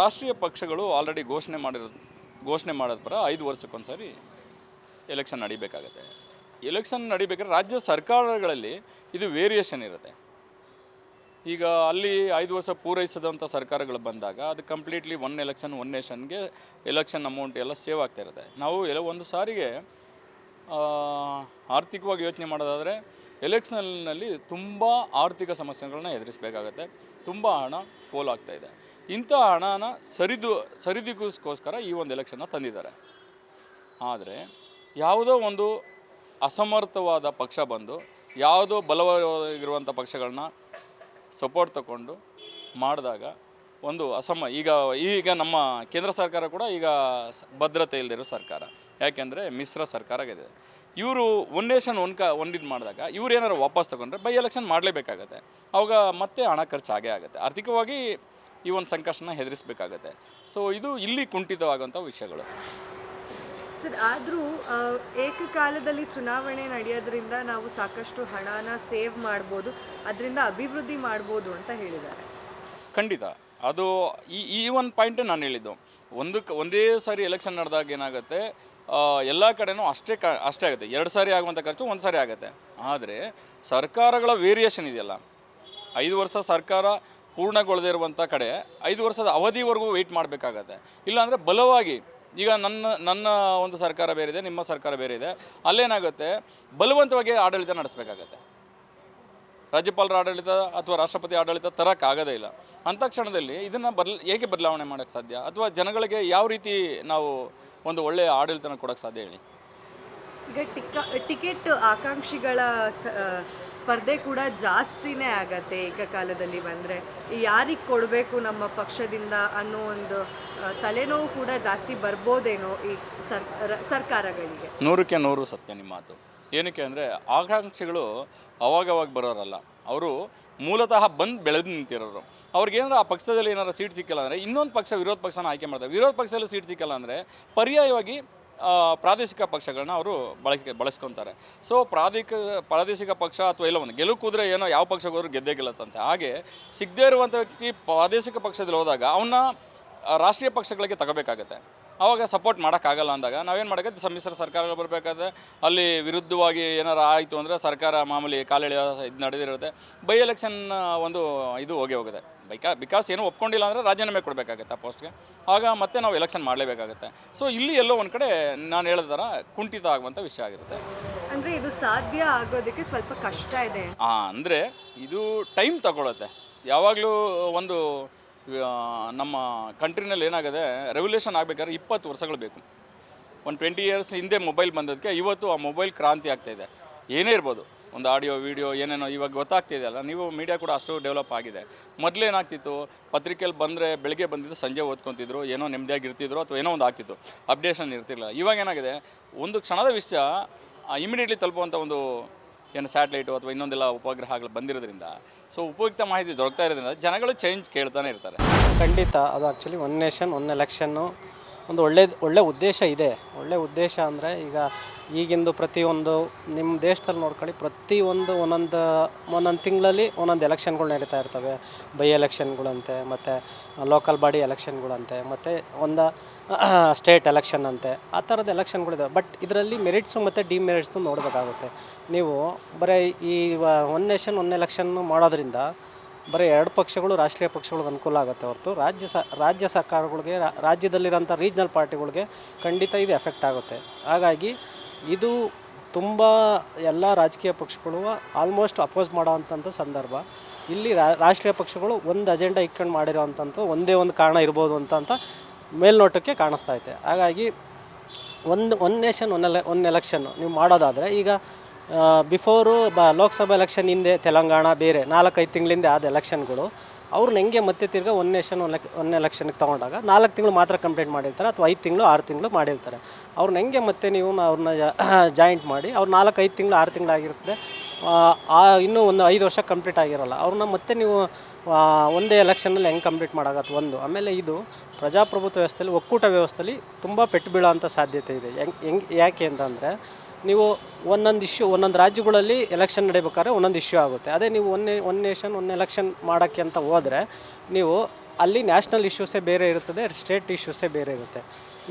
ರಾಷ್ಟ್ರೀಯ ಪಕ್ಷಗಳು ಆಲ್ರೆಡಿ ಘೋಷಣೆ ಮಾಡಿರೋದು ಘೋಷಣೆ ಮಾಡೋದು ಪರ ಐದು ವರ್ಷಕ್ಕೊಂದ್ಸರಿ ಎಲೆಕ್ಷನ್ ನಡಿಬೇಕಾಗತ್ತೆ. ಎಲೆಕ್ಷನ್ ನಡಿಬೇಕಾದ್ರೆ ರಾಜ್ಯ ಸರ್ಕಾರಗಳಲ್ಲಿ ಇದು ವೇರಿಯೇಷನ್ ಇರುತ್ತೆ. ಈಗ ಅಲ್ಲಿ ಐದು ವರ್ಷ ಪೂರೈಸಿದಂಥ ಸರ್ಕಾರಗಳು ಬಂದಾಗ ಅದು ಕಂಪ್ಲೀಟ್ಲಿ ಒನ್ ಎಲೆಕ್ಷನ್ ಒನ್ ನೇಷನ್ಗೆ ಎಲೆಕ್ಷನ್ ಅಮೌಂಟ್ ಎಲ್ಲ ಸೇವ್ ಆಗ್ತಾ ಇರುತ್ತೆ. ನಾವು ಎಲ್ಲ ಒಂದು ಸಾರಿಗೆ ಆರ್ಥಿಕವಾಗಿ ಯೋಚನೆ ಮಾಡೋದಾದರೆ ಎಲೆಕ್ಷನ್ನಲ್ಲಿ ತುಂಬ ಆರ್ಥಿಕ ಸಮಸ್ಯೆಗಳನ್ನ ಎದುರಿಸಬೇಕಾಗತ್ತೆ. ತುಂಬ ಹಣ ಫೋಲ್ ಆಗ್ತಾ ಇದೆ. ಇಂಥ ಹಣನ ಸರಿದು ಸರಿದಿಗೋಸ್ಕೋಸ್ಕರ ಈ ಒಂದು ಎಲೆಕ್ಷನ್ನ ತಂದಿದ್ದಾರೆ. ಆದರೆ ಯಾವುದೋ ಒಂದು ಅಸಮರ್ಥವಾದ ಪಕ್ಷ ಬಂದು, ಯಾವುದೋ ಬಲವಾಗಿರುವಂಥ ಪಕ್ಷಗಳನ್ನ ಸಪೋರ್ಟ್ ತಗೊಂಡು ಮಾಡಿದಾಗ ಒಂದು ಅಸಮ, ಈಗ ಈಗ ನಮ್ಮ ಕೇಂದ್ರ ಸರ್ಕಾರ ಕೂಡ ಈಗ ಭದ್ರತೆ ಇಲ್ಲದಿರೋ ಸರ್ಕಾರ. ಯಾಕೆಂದರೆ ಮಿಶ್ರ ಸರ್ಕಾರ ಆಗಿದೆ. ಇವರು ಒನ್ ನೇಷನ್ ಒನ್ ಕ ಒಂದಿದ್ದು ಮಾಡಿದಾಗ ಇವ್ರು ಏನಾರು ವಾಪಸ್ ತೊಗೊಂಡ್ರೆ ಬೈ ಎಲೆಕ್ಷನ್ ಮಾಡಲೇಬೇಕಾಗತ್ತೆ. ಅವಾಗ ಮತ್ತೆ ಹಣ ಖರ್ಚು ಆಗೇ ಆಗುತ್ತೆ. ಆರ್ಥಿಕವಾಗಿ ಈ ಒಂದು ಸಂಕಷ್ಟನ ಹೆದರಿಸಬೇಕಾಗತ್ತೆ. ಸೊ ಇದು ಇಲ್ಲಿ ಕುಂಠಿತವಾಗುವಂಥ ವಿಷಯಗಳು. ಸರ್ ಆದರೂ ಏಕಕಾಲದಲ್ಲಿ ಚುನಾವಣೆ ನಡೆಯೋದ್ರಿಂದ ನಾವು ಸಾಕಷ್ಟು ಹಣನ ಸೇವ್ ಮಾಡ್ಬೋದು ಅದರಿಂದ ಅಭಿವೃದ್ಧಿ ಮಾಡ್ಬೋದು ಅಂತ ಹೇಳಿದ್ದಾರೆ. ಖಂಡಿತ. ಅದು ಈ ಈ ಒಂದು ಪಾಯಿಂಟ್ ನಾನು ಹೇಳಿದ್ದು. ಒಂದು ಒಂದೇ ಸಾರಿ ಎಲೆಕ್ಷನ್ ನಡೆದಾಗ ಏನಾಗುತ್ತೆ ಎಲ್ಲ ಕಡೆನೂ ಅಷ್ಟೇ ಕ ಅಷ್ಟೇ ಆಗುತ್ತೆ. ಎರಡು ಸಾರಿ ಆಗುವಂಥ ಖರ್ಚು ಒಂದು ಸಾರಿ ಆಗುತ್ತೆ. ಆದರೆ ಸರ್ಕಾರಗಳ ವೇರಿಯೇಷನ್ ಇದೆಯಲ್ಲ. ಐದು ವರ್ಷ ಸರ್ಕಾರ ಪೂರ್ಣಗೊಳ್ಳದೇ ಇರುವಂಥ ಕಡೆ ಐದು ವರ್ಷದ ಅವಧಿವರೆಗೂ ವೆಯ್ಟ್ ಮಾಡಬೇಕಾಗತ್ತೆ. ಇಲ್ಲಾಂದರೆ ಬಲವಾಗಿ, ಈಗ ನನ್ನ ನನ್ನ ಒಂದು ಸರ್ಕಾರ ಬೇರೆ ಇದೆ ನಿಮ್ಮ ಸರ್ಕಾರ ಬೇರೆ ಇದೆ ಅಲ್ಲೇನಾಗುತ್ತೆ? ಬಲವಂತವಾಗಿ ಆಡಳಿತ ನಡೆಸಬೇಕಾಗತ್ತೆ. ರಾಜ್ಯಪಾಲರ ಆಡಳಿತ ಅಥವಾ ರಾಷ್ಟ್ರಪತಿ ಆಡಳಿತ ತರೋಕ್ಕಾಗೋದೇ ಇಲ್ಲ. ಅಂಥ ಕ್ಷಣದಲ್ಲಿ ಇದನ್ನು ಬದ್ ಹೇಗೆ ಬದಲಾವಣೆ ಮಾಡೋಕ್ಕೆ ಸಾಧ್ಯ? ಅಥವಾ ಜನಗಳಿಗೆ ಯಾವ ರೀತಿ ನಾವು ಒಂದು ಒಳ್ಳೆಯ ಆಡಳಿತನ ಕೊಡೋಕ್ಕೆ ಸಾಧ್ಯ ಹೇಳಿ? ಈಗ ಟಿಕ, ಟಿಕೆಟ್ ಆಕಾಂಕ್ಷಿಗಳ ಸ್ಪರ್ಧೆ ಕೂಡ ಜಾಸ್ತಿನೇ ಆಗತ್ತೆ ಏಕಕಾಲದಲ್ಲಿ ಬಂದರೆ. ಯಾರಿಗೆ ಕೊಡಬೇಕು ನಮ್ಮ ಪಕ್ಷದಿಂದ ಅನ್ನೋ ಒಂದು ತಲೆನೋವು ಕೂಡ ಜಾಸ್ತಿ ಬರ್ಬೋದೇನೋ ಈ ಸರ್ಕಾರಗಳಿಗೆ? ನೂರಕ್ಕೆ ನೂರು ಸತ್ಯ ನಿಮ್ಮ ಮಾತು. ಏನಕ್ಕೆ ಅಂದರೆ ಆಕಾಂಕ್ಷೆಗಳು ಅವಾಗವಾಗ ಬರೋರಲ್ಲ. ಅವರು ಮೂಲತಃ ಬಂದು ಬೆಳೆದು ನಿಂತಿರೋರು. ಅವ್ರಿಗೇನಾರ ಆ ಪಕ್ಷದಲ್ಲಿ ಏನಾರು ಸೀಟ್ ಸಿಕ್ಕಲ್ಲ ಅಂದರೆ ಇನ್ನೊಂದು ಪಕ್ಷ ವಿರೋಧ ಪಕ್ಷನ ಆಯ್ಕೆ ಮಾಡ್ತಾರೆ. ವಿರೋಧ ಪಕ್ಷದಲ್ಲಿ ಸೀಟ್ ಸಿಕ್ಕಲ್ಲ ಅಂದರೆ ಪರ್ಯಾಯವಾಗಿ ಪ್ರಾದೇಶಿಕ ಪಕ್ಷಗಳನ್ನ ಅವರು ಬಳಕೆ ಬಳಸ್ಕೊತಾರೆ. ಸೊ ಪ್ರಾದೇಶಿಕ ಪ್ರಾದೇಶಿಕ ಪಕ್ಷ ಅಥವಾ ಇಲ್ಲ ಒಂದು ಗೆಲುವು ಕೂದ್ರೆ ಏನೋ ಯಾವ ಪಕ್ಷಕ್ಕೆ ಹೋದ್ರೂ ಗೆದ್ದೇ ಗೆಲ್ಲತ್ತಂತೆ. ಹಾಗೆ ಸಿಗದೇ ಇರುವಂಥ ವ್ಯಕ್ತಿ ಪ್ರಾದೇಶಿಕ ಪಕ್ಷದಲ್ಲಿ ಹೋದಾಗ ಅವನ್ನ ರಾಷ್ಟ್ರೀಯ ಪಕ್ಷಗಳಿಗೆ ತಗೋಬೇಕಾಗತ್ತೆ. ಆವಾಗ ಸಪೋರ್ಟ್ ಮಾಡೋಕ್ಕಾಗಲ್ಲ ಅಂದಾಗ ನಾವೇನು ಮಾಡೋಕ್ಕೆ ಸಮ್ಮಿಶ್ರ ಸರ್ಕಾರಗಳು ಬರಬೇಕಾದ್ರೆ ಅಲ್ಲಿ ವಿರುದ್ಧವಾಗಿ ಏನಾರು ಆಯಿತು ಅಂದರೆ ಸರ್ಕಾರ ಮಾಮೂಲಿ ಕಾಲೆಳೆಯ ಇದು ನಡೆದಿರುತ್ತೆ. ಬೈ ಎಲೆಕ್ಷನ್ ಒಂದು ಇದು ಹೋಗಿ ಹೋಗುತ್ತೆ. ಬೈಕಾ ಬಿಕಾಸ್ ಏನೂ ಒಪ್ಕೊಂಡಿಲ್ಲ ಅಂದರೆ ರಾಜೀನಾಮೆ ಕೊಡಬೇಕಾಗತ್ತೆ ಆ ಪೋಸ್ಟ್ಗೆ ಆಗ ಮತ್ತೆ ನಾವು ಎಲೆಕ್ಷನ್ ಮಾಡಲೇಬೇಕಾಗುತ್ತೆ. ಸೊ ಇಲ್ಲಿ ಎಲ್ಲೋ ಒಂದು ಕಡೆ ನಾನು ಹೇಳಿದ ಥರ ಕುಂಠಿತ ಆಗುವಂಥ ವಿಷಯ ಆಗಿರುತ್ತೆ. ಅಂದರೆ ಇದು ಸಾಧ್ಯ ಆಗೋದಕ್ಕೆ ಸ್ವಲ್ಪ ಕಷ್ಟ ಇದೆ. ಹಾಂ ಅಂದರೆ ಇದು ಟೈಮ್ ತಗೊಳುತ್ತೆ. ಯಾವಾಗಲೂ ಒಂದು ನಮ್ಮ ಕಂಟ್ರಿನಲ್ಲಿ ಏನಾಗಿದೆ ರೆವಲ್ಯೂಷನ್ ಆಗಬೇಕಾದ್ರೆ ಇಪ್ಪತ್ತು ವರ್ಷಗಳು ಬೇಕು. ಒಂದು ಟ್ವೆಂಟಿ ಇಯರ್ಸ್ ಹಿಂದೆ ಮೊಬೈಲ್ ಬಂದದಕ್ಕೆ ಇವತ್ತು ಆ ಮೊಬೈಲ್ ಕ್ರಾಂತಿ ಆಗ್ತಾಯಿದೆ ಏನೇ ಇರ್ಬೋದು, ಒಂದು ಆಡಿಯೋ ವಿಡಿಯೋ ಏನೇನೋ ಇವಾಗ ಗೊತ್ತಾಗ್ತಿದೆ ಅಲ್ಲ, ನೀವು ಮೀಡಿಯಾ ಕೂಡ ಅಷ್ಟು ಡೆವಲಪ್ ಆಗಿದೆ. ಮೊದಲು ಏನಾಗ್ತಿತ್ತು ಪತ್ರಿಕೆಯಲ್ಲಿ ಬಂದರೆ ಬೆಳಗ್ಗೆ ಬಂದಿದ್ದು ಸಂಜೆ ಓದ್ಕೊತಿದ್ರು, ಏನೋ ನೆಮ್ಮದಿಯಾಗಿ ಇರ್ತಿದ್ರು ಅಥವಾ ಏನೋ ಒಂದು ಆಗ್ತಿತ್ತು ಅಪ್ಡೇಷನ್ ಇರ್ತಿರಲಿಲ್ಲ. ಇವಾಗ ಏನಾಗಿದೆ, ಒಂದು ಕ್ಷಣದ ವಿಷಯ ಇಮಿಡಿಯೇಟ್ಲಿ ತಲುಪುವಂಥ ಒಂದು ಏನು ಸ್ಯಾಟಲೈಟು ಅಥವಾ ಇನ್ನೊಂದೆಲ್ಲ ಉಪಗ್ರಹಗಳು ಬಂದಿರೋದ್ರಿಂದ. ಸೊ ಉಪಯುಕ್ತ ಮಾಹಿತಿ ದೊರಕ್ತಾ ಇರೋದ್ರಿಂದ ಜನಗಳು ಚೇಂಜ್ ಕೇಳ್ತಾನೆ ಇರ್ತಾರೆ. ಖಂಡಿತ, ಅದು actually one nation one election ಒಂದು ಒಳ್ಳೆ ಒಳ್ಳೆ ಉದ್ದೇಶ ಇದೆ. ಒಳ್ಳೆ ಉದ್ದೇಶ ಅಂದರೆ ಈಗ ಈಗಿಂದು ಪ್ರತಿಯೊಂದು ನಿಮ್ಮ ದೇಶದಲ್ಲಿ ನೋಡ್ಕೊಳ್ಳಿ, ಪ್ರತಿಯೊಂದು ಒಂದೊಂದು ಒಂದೊಂದು ತಿಂಗಳಲ್ಲಿ ಒಂದೊಂದು ಎಲೆಕ್ಷನ್ಗಳು ನಡೀತಾ ಇರ್ತವೆ. ಬೈ ಎಲೆಕ್ಷನ್ಗಳಂತೆ ಮತ್ತು ಲೋಕಲ್ ಬಾಡಿ ಎಲೆಕ್ಷನ್ಗಳಂತೆ ಮತ್ತು ಒಂದು ಸ್ಟೇಟ್ ಎಲೆಕ್ಷನ್ ಅಂತೆ, ಆ ಥರದ ಎಲೆಕ್ಷನ್ಗಳಿದೆ ಬಟ್ ಇದರಲ್ಲಿ ಮೆರಿಟ್ಸು ಮತ್ತು ಡಿಮೆರಿಟ್ಸ್ನು ನೋಡಬೇಕಾಗುತ್ತೆ. ನೀವು ಬರೀ ಈ ಒನ್ ನೇಷನ್, ಒನ್ ಎಲೆಕ್ಷನ್ನು ಮಾಡೋದ್ರಿಂದ ಬರೀ ಎರಡು ಪಕ್ಷಗಳು ರಾಷ್ಟ್ರೀಯ ಪಕ್ಷಗಳಿಗೆ ಅನುಕೂಲ ಆಗುತ್ತೆ ಹೊರತು ರಾಜ್ಯ ಸ, ರಾಜ್ಯ ಸರ್ಕಾರಗಳಿಗೆ ರಾಜ್ಯದಲ್ಲಿರೋಂಥ ರೀಜ್ನಲ್ ಪಾರ್ಟಿಗಳಿಗೆ ಖಂಡಿತ ಇದು ಎಫೆಕ್ಟ್ ಆಗುತ್ತೆ. ಹಾಗಾಗಿ ಇದು ತುಂಬ ಎಲ್ಲ ರಾಜಕೀಯ ಪಕ್ಷಗಳು ಆಲ್ಮೋಸ್ಟ್ ಅಪೋಸ್ ಮಾಡೋವಂಥ ಸಂದರ್ಭ. ಇಲ್ಲಿ ರಾಷ್ಟ್ರೀಯ ಪಕ್ಷಗಳು ಒಂದು ಅಜೆಂಡಾ ಇಟ್ಕೊಂಡು ಮಾಡಿರೋವಂಥದ್ದು ಒಂದೇ ಒಂದು ಕಾರಣ ಇರ್ಬೋದು ಅಂತ ಅಂತ ಮೇಲ್ನೋಟಕ್ಕೆ ಕಾಣಿಸ್ತಾ ಐತೆ. ಹಾಗಾಗಿ ಒಂದು ಒನ್ ನೇಷನ್ ಒನ್ ಎಲೆ ಒನ್ ಎಲೆಕ್ಷನ್ನು ನೀವು ಮಾಡೋದಾದರೆ ಈಗ ಬಿಫೋರು ಬ, ಲೋಕಸಭಾ ಎಲೆಕ್ಷನ್ ಹಿಂದೆ ತೆಲಂಗಾಣ ಬೇರೆ ನಾಲ್ಕೈದು ತಿಂಗಳಿಂದ ಆದ ಎಲೆಕ್ಷನ್ಗಳು ಅವ್ರನ್ನ ಹೆಂಗೆ ಮತ್ತೆ ತಿರ್ಗ ಒನ್ ನೇಷನ್ ಒನ್ ಒನ್ ಎಲೆಕ್ಷನ್ಗೆ ತೊಗೊಂಡಾಗ ನಾಲ್ಕು ತಿಂಗಳು ಮಾತ್ರ ಕಂಪ್ಲೀಟ್ ಮಾಡಿರ್ತಾರೆ ಅಥವಾ ಐದು ತಿಂಗಳು, ಆರು ತಿಂಗಳು ಮಾಡಿರ್ತಾರೆ. ಅವ್ರನ್ನ ಹೆಂಗೆ ಮತ್ತೆ ನೀವು ಅವ್ರನ್ನ ಜಾಯಿಂಟ್ ಮಾಡಿ ಅವ್ರು ನಾಲ್ಕು ಐದು ತಿಂಗಳು, ಆರು ತಿಂಗಳು ಆಗಿರ್ತದೆ, ಆ ಇನ್ನೂ ಒಂದು ಐದು ವರ್ಷ ಕಂಪ್ಲೀಟ್ ಆಗಿರೋಲ್ಲ ಅವ್ರನ್ನ ಮತ್ತೆ ನೀವು ಒಂದೇ ಎಲೆಕ್ಷನಲ್ಲಿ ಹೆಂಗೆ ಕಂಪ್ಲೀಟ್ ಮಾಡೋಗತ್ತೆ ಒಂದು? ಆಮೇಲೆ ಇದು ಪ್ರಜಾಪ್ರಭುತ್ವ ವ್ಯವಸ್ಥೆಯಲ್ಲಿ, ಒಕ್ಕೂಟ ವ್ಯವಸ್ಥೆಯಲ್ಲಿ ತುಂಬ ಪೆಟ್ಟು ಬೀಳೋಂಥ ಸಾಧ್ಯತೆ ಇದೆ. ಹೆಂಗೆ ಯಾಕೆ ಅಂತಂದರೆ, ನೀವು ಒಂದೊಂದು ಇಶ್ಯೂ ಒಂದೊಂದು ರಾಜ್ಯಗಳಲ್ಲಿ ಎಲೆಕ್ಷನ್ ನಡೀಬೇಕಾದ್ರೆ ಒಂದೊಂದು ಇಶ್ಯೂ ಆಗುತ್ತೆ. ಅದೇ ನೀವು ಒಂದೇ ಒನ್ ನೇಷನ್ ಒನ್ ಎಲೆಕ್ಷನ್ ಮಾಡೋಕ್ಕೆ ಅಂತ ಹೋದರೆ, ನೀವು ಅಲ್ಲಿ ನ್ಯಾಷನಲ್ ಇಶ್ಯೂಸೇ ಬೇರೆ ಇರುತ್ತದೆ ಸ್ಟೇಟ್ ಇಶ್ಯೂಸೇ ಬೇರೆ ಇರುತ್ತೆ.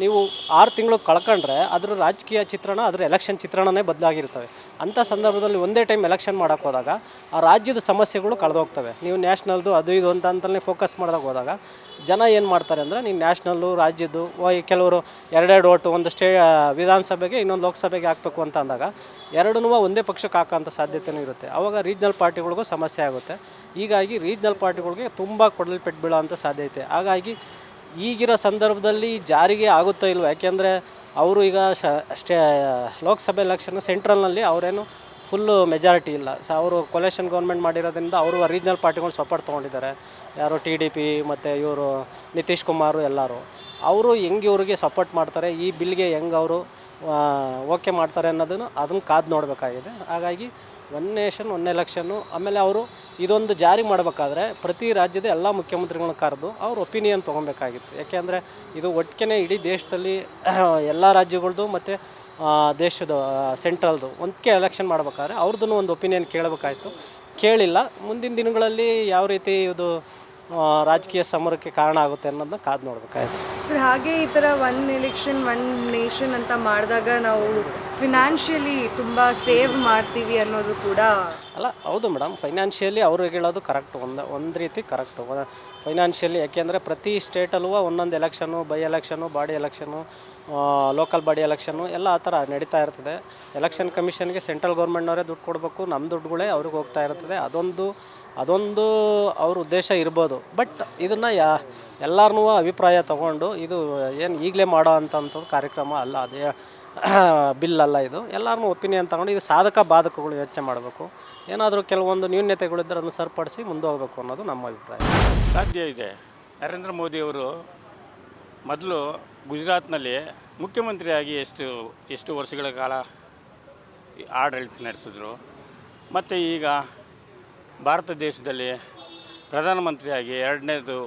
ನೀವು ಆರು ತಿಂಗಳು ಕಳ್ಕೊಂಡ್ರೆ ಅದರ ರಾಜಕೀಯ ಚಿತ್ರಣ, ಅದರ ಎಲೆಕ್ಷನ್ ಚಿತ್ರಣನೇ ಬದಲಾಗಿರ್ತವೆ. ಅಂಥ ಸಂದರ್ಭದಲ್ಲಿ ಒಂದೇ ಟೈಮ್ ಎಲೆಕ್ಷನ್ ಮಾಡೋಕ್ಕೆ ಹೋದಾಗ ಆ ರಾಜ್ಯದ ಸಮಸ್ಯೆಗಳು ಕಳೆದೋಗ್ತವೆ. ನೀವು ನ್ಯಾಷನಲ್ದು ಅದು ಇದು ಅಂತ ಅಂತಲೇ ಫೋಕಸ್ ಮಾಡಿದಾಗ ಹೋದಾಗ ಜನ ಏನು ಮಾಡ್ತಾರೆ ಅಂದರೆ ನೀವು ನ್ಯಾಷನಲ್ಲು, ರಾಜ್ಯದ್ದು ಕೆಲವರು ಎರಡೆರಡು ಓಟು, ಒಂದು ಸ್ಟೇ ವಿಧಾನಸಭೆಗೆ ಇನ್ನೊಂದು ಲೋಕಸಭೆಗೆ ಹಾಕಬೇಕು ಅಂತ ಅಂದಾಗ ಎರಡೂ ಒಂದೇ ಪಕ್ಷಕ್ಕೆ ಹಾಕೋಂಥ ಸಾಧ್ಯತೆಯೂ ಇರುತ್ತೆ. ಆವಾಗ ರೀಜ್ನಲ್ ಪಾರ್ಟಿಗಳಿಗೂ ಸಮಸ್ಯೆ ಆಗುತ್ತೆ. ಹೀಗಾಗಿ ರೀಜ್ನಲ್ ಪಾರ್ಟಿಗಳಿಗೆ ತುಂಬ ಕೊಡಲ್ಪೆಟ್ಟು ಬೀಳೋ ಅಂಥ ಸಾಧ್ಯತೆ. ಹಾಗಾಗಿ ಈಗಿರೋ ಸಂದರ್ಭದಲ್ಲಿ ಜಾರಿಗೆ ಆಗುತ್ತೋ ಇಲ್ವೋ? ಯಾಕೆಂದರೆ ಅವರು ಈಗ ಸ್ಟೇ ಲೋಕಸಭೆ ಎಲೆಕ್ಷನ್ ಸೆಂಟ್ರಲ್ನಲ್ಲಿ ಅವರೇನು ಫುಲ್ಲು ಮೆಜಾರಿಟಿ ಇಲ್ಲ. ಸೊ ಅವರು ಕೊಲೆಷನ್ ಗೌರ್ಮೆಂಟ್ ಮಾಡಿರೋದ್ರಿಂದ ಅವರು ರೀಜ್ನಲ್ ಪಾರ್ಟಿಗಳು ಸಪೋರ್ಟ್ ತೊಗೊಂಡಿದ್ದಾರೆ. ಯಾರು ಟಿ ಡಿ ಪಿ ಮತ್ತು ಇವರು ನಿತೀಶ್ ಕುಮಾರು ಎಲ್ಲರೂ. ಅವರು ಹೆಂಗೆ ಇವ್ರಿಗೆ ಸಪೋರ್ಟ್ ಮಾಡ್ತಾರೆ, ಈ ಬಿಲ್ಗೆ ಹೆಂಗೆ ಅವರು ಓಕೆ ಮಾಡ್ತಾರೆ ಅನ್ನೋದನ್ನು ಅದನ್ನು ಕಾದು ನೋಡಬೇಕಾಗಿದೆ. ಹಾಗಾಗಿ ಒನ್ ನೇಷನ್, ಒನ್ ಎಲೆಕ್ಷನ್ನು. ಆಮೇಲೆ ಅವರು ಇದೊಂದು ಜಾರಿ ಮಾಡಬೇಕಾದ್ರೆ ಪ್ರತಿ ರಾಜ್ಯದ ಎಲ್ಲ ಮುಖ್ಯಮಂತ್ರಿಗಳನ್ನ ಕರೆದು ಅವ್ರ ಒಪಿನಿಯನ್ ತೊಗೊಬೇಕಾಗಿತ್ತು. ಯಾಕೆಂದರೆ ಇದು ಒಟ್ಟಿಗೆ ಇಡೀ ದೇಶದಲ್ಲಿ ಎಲ್ಲ ರಾಜ್ಯಗಳದ್ದು ಮತ್ತು ದೇಶದ ಸೆಂಟ್ರಲ್ದು ಒಂದಕ್ಕೆ ಎಲೆಕ್ಷನ್ ಮಾಡ್ಬೇಕಾದ್ರೆ ಅವ್ರದ್ದು ಒಂದು ಒಪಿನಿಯನ್ ಕೇಳಬೇಕಾಯ್ತು. ಕೇಳಿಲ್ಲ. ಮುಂದಿನ ದಿನಗಳಲ್ಲಿ ಯಾವ ರೀತಿ ಇದು ರಾಜಕೀಯ ಸಮರಕ್ಕೆ ಕಾರಣ ಆಗುತ್ತೆ ಅನ್ನೋದನ್ನ ಕಾದು ನೋಡ್ಬೇಕಾಯ್ತು. ಸರ್ ಹಾಗೆ ಈ ಥರ ಒನ್ ಎಲೆಕ್ಷನ್ ಒನ್ ನೇಷನ್ ಅಂತ ಮಾಡಿದಾಗ ನಾವು ಫಿನಾನ್ಷಿಯಲಿ ತುಂಬ ಸೇವ್ ಮಾಡ್ತೀವಿ ಅನ್ನೋದು ಕೂಡ ಅಲ್ಲ ಹೌದು ಮೇಡಮ್ ಫೈನಾನ್ಷಿಯಲಿ ಅವ್ರಿಗೆ ಹೇಳೋದು ಕರೆಕ್ಟ್ ಒಂದು ಒಂದು ರೀತಿ ಕರೆಕ್ಟು ಫೈನಾನ್ಷಿಯಲಿ ಯಾಕೆಂದರೆ ಪ್ರತಿ ಸ್ಟೇಟಲ್ಲೂ ಒಂದೊಂದು election by election body election local body election ಎಲ್ಲ ಆ ಥರ ನಡೀತಾ ಇರ್ತದೆ. ಎಲೆಕ್ಷನ್ ಕಮಿಷನ್ಗೆ ಸೆಂಟ್ರಲ್ ಗೌರ್ಮೆಂಟ್ನವರೇ ದುಡ್ಡು ಕೊಡಬೇಕು ನಮ್ಮ ದುಡ್ಡುಗಳೇ ಅವ್ರಿಗೆ ಹೋಗ್ತಾ ಇರ್ತದೆ. ಅದೊಂದು ಅದೊಂದು ಅವ್ರ ಉದ್ದೇಶ ಇರ್ಬೋದು. ಬಟ್ ಇದನ್ನು ಯಾ ಎಲ್ಲರನ್ನೂ ಅಭಿಪ್ರಾಯ ತಗೊಂಡು ಇದು ಏನು ಈಗಲೇ ಮಾಡೋ ಅಂಥದ್ದು ಕಾರ್ಯಕ್ರಮ ಅಲ್ಲ. ಅದೇ ಬಿಲ್ ಅಲ್ಲ ಇದು. ಎಲ್ಲರನ್ನೂ ಒಪಿನಿಯನ್ ತಗೊಂಡು ಇದು ಸಾಧಕ ಬಾಧಕಗಳು ಯೋಚನೆ ಮಾಡಬೇಕು. ಏನಾದರೂ ಕೆಲವೊಂದು ನ್ಯೂನ್ಯತೆಗಳಿದ್ದರೆ ಅದನ್ನು ಸರಿಪಡಿಸಿ ಮುಂದೆ ಹೋಗಬೇಕು ಅನ್ನೋದು ನಮ್ಮ ಅಭಿಪ್ರಾಯ. ಸಾಧ್ಯ ಇದೆ. ನರೇಂದ್ರ ಮೋದಿಯವರು ಮೊದಲು ಗುಜರಾತ್ನಲ್ಲಿ ಮುಖ್ಯಮಂತ್ರಿಯಾಗಿ ಎಷ್ಟು ಎಷ್ಟು ವರ್ಷಗಳ ಕಾಲ ಆಡಳಿತ ನಡೆಸಿದ್ರು. ಮತ್ತು ಈಗ ಭಾರತ ದೇಶದಲ್ಲಿ ಪ್ರಧಾನಮಂತ್ರಿಯಾಗಿ ಎರಡನೇದು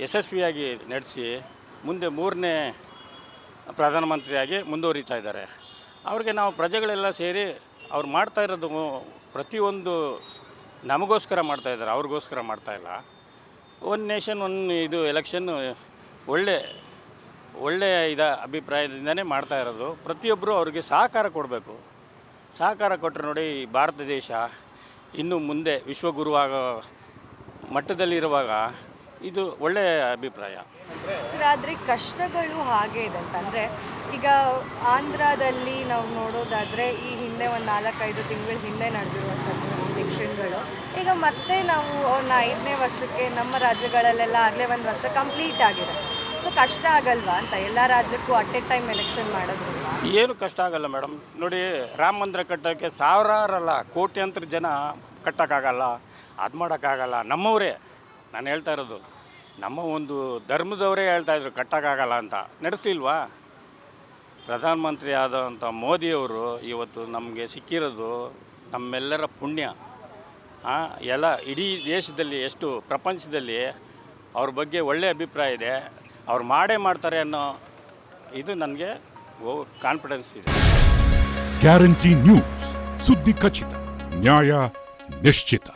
ಯಶಸ್ವಿಯಾಗಿ ನಡೆಸಿ ಮುಂದೆ ಮೂರನೇ ಪ್ರಧಾನಮಂತ್ರಿಯಾಗಿ ಮುಂದುವರಿತಾ ಇದ್ದಾರೆ. ಅವ್ರಿಗೆ ನಾವು ಪ್ರಜೆಗಳೆಲ್ಲ ಸೇರಿ ಅವ್ರು ಮಾಡ್ತಾ ಇರೋದು ಪ್ರತಿಯೊಂದು ನಮಗೋಸ್ಕರ ಮಾಡ್ತಾ ಇದ್ದಾರೆ, ಅವ್ರಿಗೋಸ್ಕರ ಮಾಡ್ತಾ ಇಲ್ಲ. ಒನ್ ನೇಷನ್ ಒನ್ ಇದು ಎಲೆಕ್ಷನ್ನು ಒಳ್ಳೆ ಒಳ್ಳೆಯ ಇದ, ಅಭಿಪ್ರಾಯದಿಂದನೇ ಮಾಡ್ತಾ ಇರೋದು. ಪ್ರತಿಯೊಬ್ಬರು ಅವ್ರಿಗೆ ಸಹಕಾರ ಕೊಡಬೇಕು. ಸಹಕಾರ ಕೊಟ್ಟರೆ ನೋಡಿ ಭಾರತ ದೇಶ ಇನ್ನು ಮುಂದೆ ವಿಶ್ವಗುರುವಾಗ ಮಟ್ಟದಲ್ಲಿರುವಾಗ ಇದು ಒಳ್ಳೆಯ ಅಭಿಪ್ರಾಯ. ಆದರೆ ಕಷ್ಟಗಳು ಹಾಗೆ ಇದೆ ಅಂತಂದರೆ ಈಗ ಆಂಧ್ರದಲ್ಲಿ ನಾವು ನೋಡೋದಾದರೆ ಈ ಹಿಂದೆ ಒಂದು ನಾಲ್ಕೈದು ತಿಂಗಳ ಹಿಂದೆ ನಡೆದಿರುವಂಥದ್ದು ಎಲೆಕ್ಷನ್ಗಳು. ಈಗ ಮತ್ತೆ ನಾವು ಅವ್ರನ್ನ ಐದನೇ ವರ್ಷಕ್ಕೆ ನಮ್ಮ ರಾಜ್ಯಗಳಲ್ಲೆಲ್ಲ ಆಗಲೇ ಒಂದು ವರ್ಷ ಕಂಪ್ಲೀಟ್ ಆಗಿದೆ. ಸೊ ಕಷ್ಟ ಆಗಲ್ವಾ ಅಂತ ಎಲ್ಲ ರಾಜ್ಯಕ್ಕೂ ಅಟ್ ಎ ಟೈಮ್ ಎಲೆಕ್ಷನ್ ಮಾಡೋದ್ರಿಂದ? ಏನು ಕಷ್ಟ ಆಗಲ್ಲ ಮೇಡಮ್. ನೋಡಿ ರಾಮ ಮಂದಿರ ಕಟ್ಟೋಕ್ಕೆ ಸಾವಿರಾರಲ್ಲ ಕೋಟ್ಯಂತರ ಜನ ಕಟ್ಟೋಕ್ಕಾಗಲ್ಲ ಅದು ಮಾಡೋಕ್ಕಾಗಲ್ಲ. ನಮ್ಮವರೇ ನಾನು ಹೇಳ್ತಾ ಇರೋದು, ನಮ್ಮ ಒಂದು ಧರ್ಮದವರೇ ಹೇಳ್ತಾ ಇದ್ರು, ಕಟ್ಟೋಕ್ಕಾಗಲ್ಲ ಅಂತ. ನಡೆಸಲಿಲ್ವಾ? ಪ್ರಧಾನಮಂತ್ರಿ ಆದಂಥ ಮೋದಿಯವರು ಇವತ್ತು ನಮಗೆ ಸಿಕ್ಕಿರೋದು ನಮ್ಮೆಲ್ಲರ ಪುಣ್ಯ. ಎಲ್ಲ ಇಡೀ ದೇಶದಲ್ಲಿ ಎಷ್ಟು, ಪ್ರಪಂಚದಲ್ಲಿ ಅವ್ರ ಬಗ್ಗೆ ಒಳ್ಳೆಯ ಅಭಿಪ್ರಾಯ ಇದೆ, ಅವ್ರು ಮಾಡೇ ಮಾಡ್ತಾರೆ ಅನ್ನೋ ಇದು ನನಗೆ ಕಾನ್ಫಿಡೆನ್ಸ್ ಇದೆ. ಗ್ಯಾರಂಟಿ ನ್ಯೂಸ್ ಸುದ್ದಿ ಖಚಿತ ನ್ಯಾಯ ನಿಶ್ಚಿತ